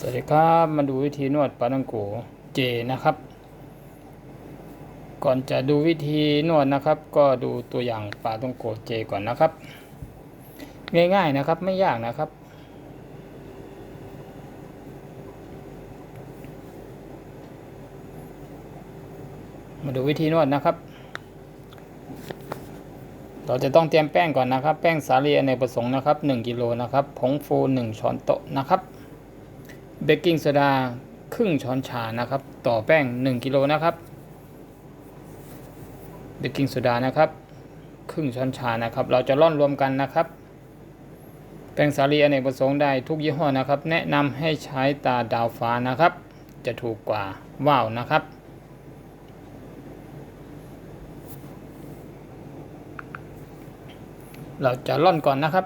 สวัสดีครับมาดูวิธีนวดปลาตังโกเจนะครับ ก่อนจะดูวิธีนวดนะครับ ก็ดูตัวอย่างปลาตังโกเจก่อนนะครับ ง่ายๆนะครับไม่ยากนะครับ มาดูวิธีนวดนะครับ เราจะต้องเตรียมแป้งก่อนนะครับ แป้งสาลีอเนกประสงค์นะครับ 1กิโลนะครับผงฟู 1 ช้อนโต๊ะนะครับ เบกกิ้งโซดาครึ่งช้อนชานะครับ ต่อแป้ง 1กิโลนะครับเบกกิ้งโซดานะครับครึ่งช้อนชานะครับ เราจะร่อนรวมกันนะครับ แป้งสาลีอเนกประสงค์ได้ทุกยี่ห้อนะครับ แนะนำให้ใช้ตาดาวฟ้านะครับ จะถูกกว่าว่าวนะครับเราจะร่อนก่อนนะครับ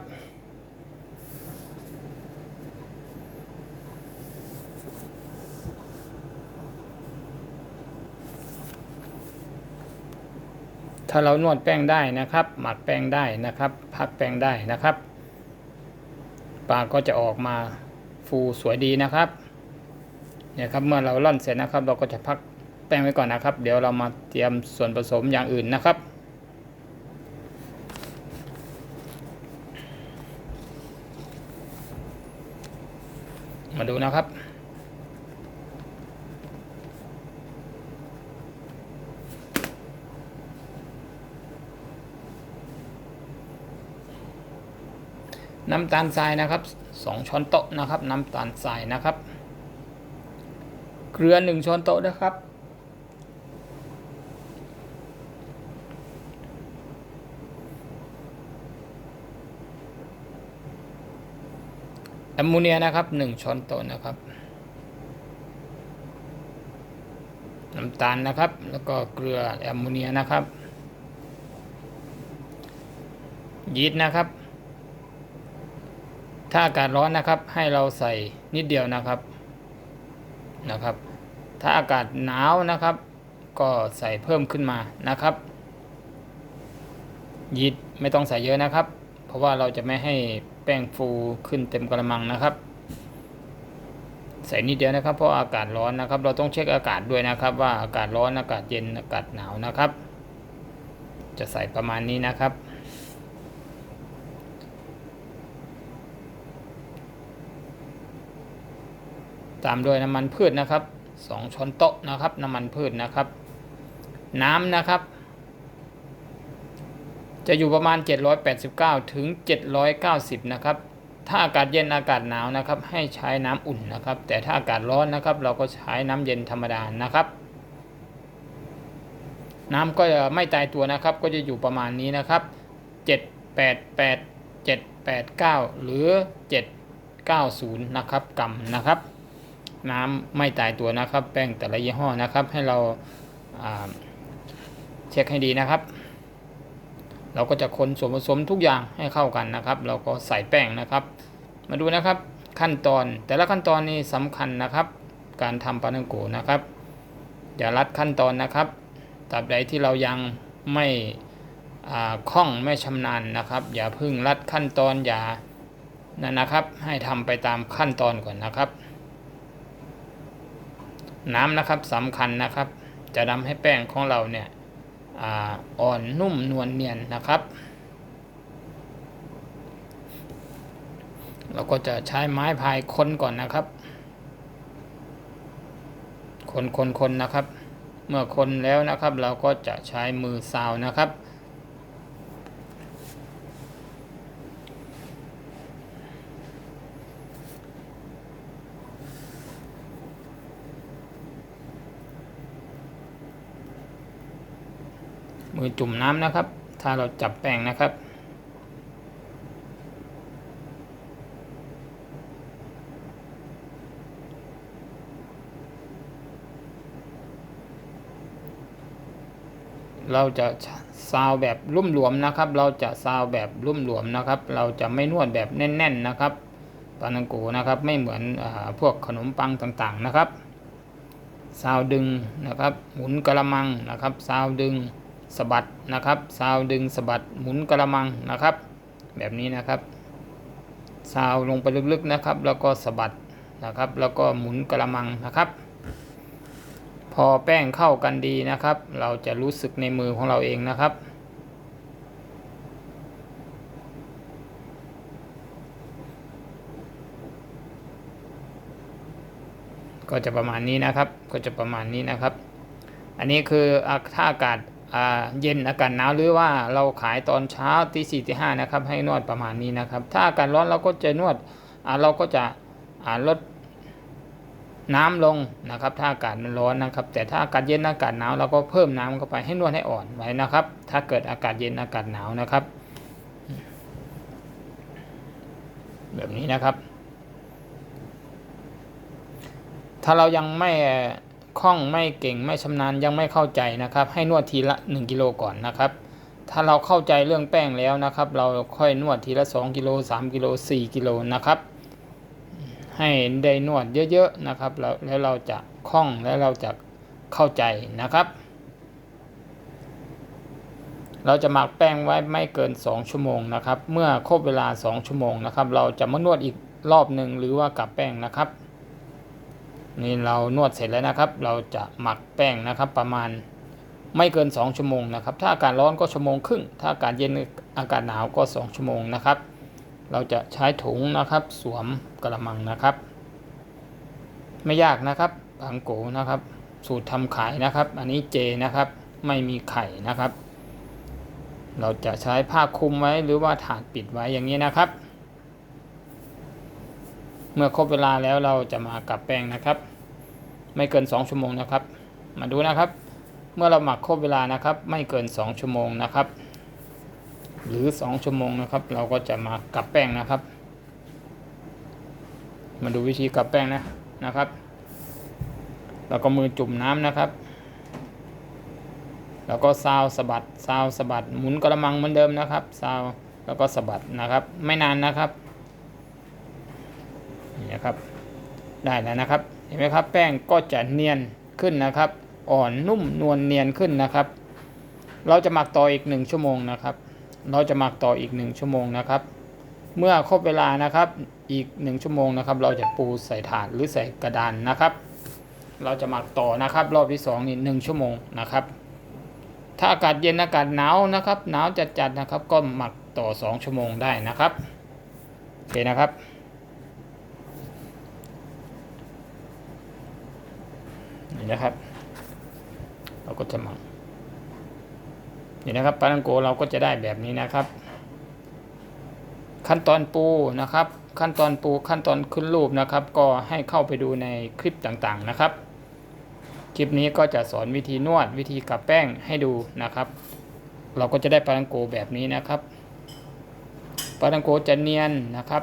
ถ้าเรานวดแป้งได้นะครับ หมักแป้งได้นะครับ พักแป้งได้นะครับ ปลาก็จะออกมาฟูสวยดีนะครับเนี่ยครับเมื่อเราล่อนเสร็จนะครับ เราก็จะพักแป้งไว้ก่อนนะครับ เดี๋ยวเรามาเตรียมส่วนผสมอย่างอื่นนะครับมาดูนะครับ น้ำตาลทรายนะครับ2ช้อนโต๊ะนะครับ น้ำตาลทรายนะครับ เกลือ1ช้อนโต๊ะนะครับ แอมโมเนียนะครับ1ช้อนโต๊ะนะครับ น้ำตาลนะครับ แล้วก็เกลือแอมโมเนียนะครับยีสต์นะครับ ถ้าอากาศร้อนนะครับ ให้เราใส่นิดเดียวนะครับนะครับ ถ้าอากาศหนาวนะครับ ก็ใส่เพิ่มขึ้นมานะครับยีสต์ไม่ต้องใส่เยอะนะครับ เพราะว่าเราจะไม่ให้แป้งฟูขึ้นเต็มกระมังนะครับ ใส่นิดเดียวนะครับ เพราะอากาศร้อนนะครับ เราต้องเช็คอากาศด้วยนะครับ ว่าอากาศร้อนอากาศเย็นอากาศหนาวนะครับ จะใส่ประมาณนี้นะครับ ตามด้วยน้ำมันพืชนะครับ2ช้อนโต๊ะนะครับน้ำมันพืชนะครับ น้ำนะครับ จะอยู่ประมาณ 789 ถึง 790 นะครับ ถ้าอากาศเย็นอากาศหนาวนะครับ ให้ใช้น้ำอุ่นนะครับ แต่ถ้าอากาศร้อนนะครับ เราก็ใช้น้ำเย็นธรรมดานะครับ น้ำก็จะไม่ตายตัวนะครับ ก็จะอยู่ประมาณนี้นะครับ 788 789 หรือ 790 นะครับกรัมนะครับ น้ำไม่ตายตัวนะครับ แป้งแต่ละยี่ห้อนะครับ ให้เราเช็คให้ดีนะครับ เราก็จะคนส่วนผสมทุกอย่างให้เข้ากันนะครับ เราก็ใส่แป้งนะครับ มาดูนะครับขั้นตอนแต่ละขั้นตอนนี้สำคัญนะครับ การทำปานังโกนะครับ อย่ารัดขั้นตอนนะครับตราบใดที่เรายังไม่คล่องไม่ชำนาญนะครับ อย่าพึ่งรัดขั้นตอนอย่านั่นนะครับ ให้ทำไปตามขั้นตอนก่อนนะครับ น้ำนะครับสำคัญนะครับ จะทำให้แป้งของเราเนี่ยอ่อนนุ่มนวลเนียนนะครับ เราก็จะใช้ไม้พายคนก่อนนะครับ คนคนคนนะครับ เมื่อคนแล้วนะครับ เราก็จะใช้มือซาวนะครับ มือจุ่มน้ำนะครับ ถ้าเราจับแป้งนะครับ เราจะซาวแบบรุ่มหลวมนะครับ เราจะซาวแบบรุ่มหลวมนะครับ เราจะไม่นวดแบบแน่น ๆนะครับปานังโกนะครับ ไม่เหมือนอพวกขนมปังต่างๆนะครับซาวดึงนะครับ หมุนกระมังนะครับซาวดึง สะบัดนะครับซาวดึงสะบัดหมุนกระมังนะครับ แบบนี้นะครับซาวลงไปลึกๆนะครับ แล้วก็สะบัดนะครับ แล้วก็หมุนกระมังนะครับ พอแป้งเข้ากันดีนะครับ เราจะรู้สึกในมือของเราเองนะครับก็จะประมาณนี้นะครับ ก็จะประมาณนี้นะครับ อันนี้คืออะถ้าอากาศ เย็นอากาศหนาวหรือว่าเราขายตอนเช้าตีสี่ตีห้านะครับให้นวดประมาณนี้นะครับ ถ้าอากาศร้อนเราก็จะนวดเราก็จะลดน้ำลงนะครับถ้าอากาศมันร้อนนะครับ แต่ถ้าอากาศเย็นอากาศหนาวเราก็เพิ่มน้ำเข้าไปให้นวดให้อ่อนไว้นะครับ ถ้าเกิดอากาศเย็นอากาศหนาวนะครับ แบบนี้นะครับ ถ้าเรายังไม่ คล่องไม่เก่งไม่ชำนาญยังไม่เข้าใจนะครับ ให้นวดทีละ 1กิโลก่อนนะครับ ถ้าเราเข้าใจเรื่องแป้งแล้วนะครับ เราค่อยนวดทีละ 2กิโล3กิโล4กิโลนะครับ ให้ได้นวดเยอะๆนะครับแล้วแล้วเราจะคล่องแล้วเราจะเข้าใจนะครับ เราจะหมักแป้งไว้ไม่เกิน 2 ชั่วโมงนะครับ เมื่อครบเวลา 2 ชั่วโมงนะครับ เราจะมานวดอีกรอบหนึ่งหรือว่ากลับแป้งนะครับ นี่เรานวดเสร็จแล้วนะครับ เราจะหมักแป้งนะครับประมาณไม่เกิน 2 ชั่วโมงนะครับ ถ้าอากาศร้อนก็ชั่วโมงครึ่ง ถ้าอากาศเย็นอากาศหนาวก็ 2 ชั่วโมงนะครับ เราจะใช้ถุงนะครับ สวมกระมังนะครับ ไม่ยากนะครับบางโกนะครับ สูตรทำขายนะครับ อันนี้เจนะครับ ไม่มีไข่นะครับ เราจะใช้ผ้าคลุมไว้หรือว่าถาดปิดไว้อย่างนี้นะครับ เมื่อครบเวลาแล้วเราจะมากลับแป้งนะครับ ไม่เกิน 2 ชั่วโมงนะครับ มาดูนะครับ เมื่อเราหมักครบเวลานะครับ ไม่เกิน 2 ชั่วโมงนะครับ หรือ 2 ชั่วโมงนะครับ เราก็จะมากลับแป้งนะครับ มาดูวิธีกลับแป้งนะนะครับแล้วก็มือจุ่มน้ำนะครับ แล้วก็ซาวสะบัดซาวสะบัดหมุนกระมังเหมือนเดิมนะครับซาวแล้วก็สะบัดนะครับ ไม่นานนะครับ นี่นะครับ ได้แล้วนะครับ เห็นไหมครับ แป้งก็จะเนียนขึ้นนะครับ อ่อนนุ่มนวลเนียนขึ้นนะครับ เราจะหมักต่ออีกหนึ่งชั่วโมงนะครับ เราจะหมักต่ออีกหนึ่งชั่วโมงนะครับ เมื่อครบเวลานะครับ อีกหนึ่งชั่วโมงนะครับ เราจะปูใส่ถาดหรือใส่กระดานนะครับ เราจะหมักต่อนะครับ รอบที่สองนี่หนึ่งชั่วโมงนะครับถ้าอากาศเย็นอากาศหนาวนะครับ หนาวจัดๆนะครับ ก็หมักต่อสองชั่วโมงได้นะครับ โอเคนะครับ นี่นะครับ เราก็จะมักนี่นะครับปลาทังโกเราก็จะได้แบบนี้นะครับ ขั้นตอนปูนะครับ ขั้นตอนปูขั้นตอนขึ้นรูปนะครับ ก็ให้เข้าไปดูในคลิปต่างๆนะครับ คลิปนี้ก็จะสอนวิธีนวดวิธีกับแป้งให้ดูนะครับ เราก็จะได้ปลาทังโกแบบนี้นะครับปลาทังโกจะเนียนนะครับ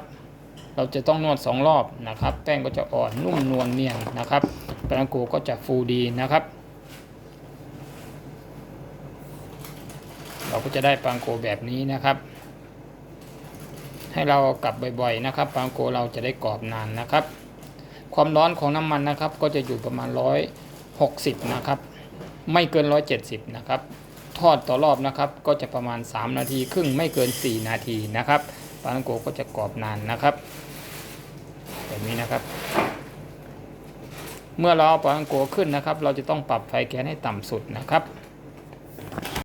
เราจะต้องนวดสองรอบนะครับ แป้งก็จะอ่อนนุ่มนวลเนียนนะครับ ปลาทังโกก็จะฟูดีนะครับ เราก็จะได้ปลาทังโกแบบนี้นะครับ ให้เรากลับบ่อยๆนะครับปลาทังโกเราจะได้กรอบนานนะครับ ความร้อนของน้ำมันนะครับ ก็จะอยู่ประมาณร้อยหกสิบนะครับ ไม่เกินร้อยเจ็ดสิบนะครับทอดต่อรอบนะครับก็จะประมาณ 3 นาทีครึ่งไม่เกิน 4 นาทีนะครับปลาทังโกก็จะกรอบนานนะครับแบบนี้นะครับ เมื่อเราเอาปลาอังโกขึ้นนะครับ เราจะต้องปรับไฟแก๊สให้ต่ำสุดนะครับ